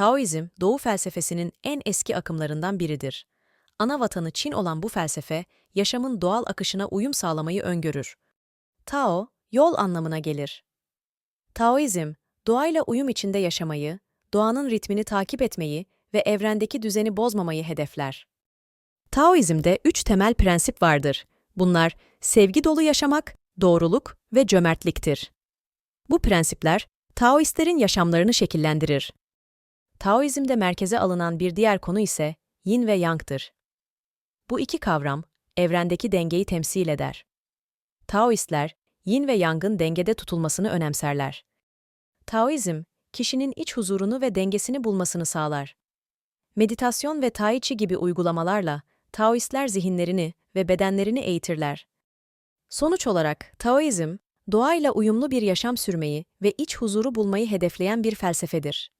Taoizm, Doğu felsefesinin en eski akımlarından biridir. Ana vatanı Çin olan bu felsefe, yaşamın doğal akışına uyum sağlamayı öngörür. Tao, yol anlamına gelir. Taoizm, doğayla uyum içinde yaşamayı, doğanın ritmini takip etmeyi ve evrendeki düzeni bozmamayı hedefler. Taoizm'de üç temel prensip vardır. Bunlar sevgi dolu yaşamak, doğruluk ve cömertliktir. Bu prensipler, Taoistlerin yaşamlarını şekillendirir. Taoizm'de merkeze alınan bir diğer konu ise yin ve yang'tır. Bu iki kavram, evrendeki dengeyi temsil eder. Taoistler, yin ve yang'ın dengede tutulmasını önemserler. Taoizm, kişinin iç huzurunu ve dengesini bulmasını sağlar. Meditasyon ve Tai Chi gibi uygulamalarla Taoistler zihinlerini ve bedenlerini eğitirler. Sonuç olarak Taoizm, doğayla uyumlu bir yaşam sürmeyi ve iç huzuru bulmayı hedefleyen bir felsefedir.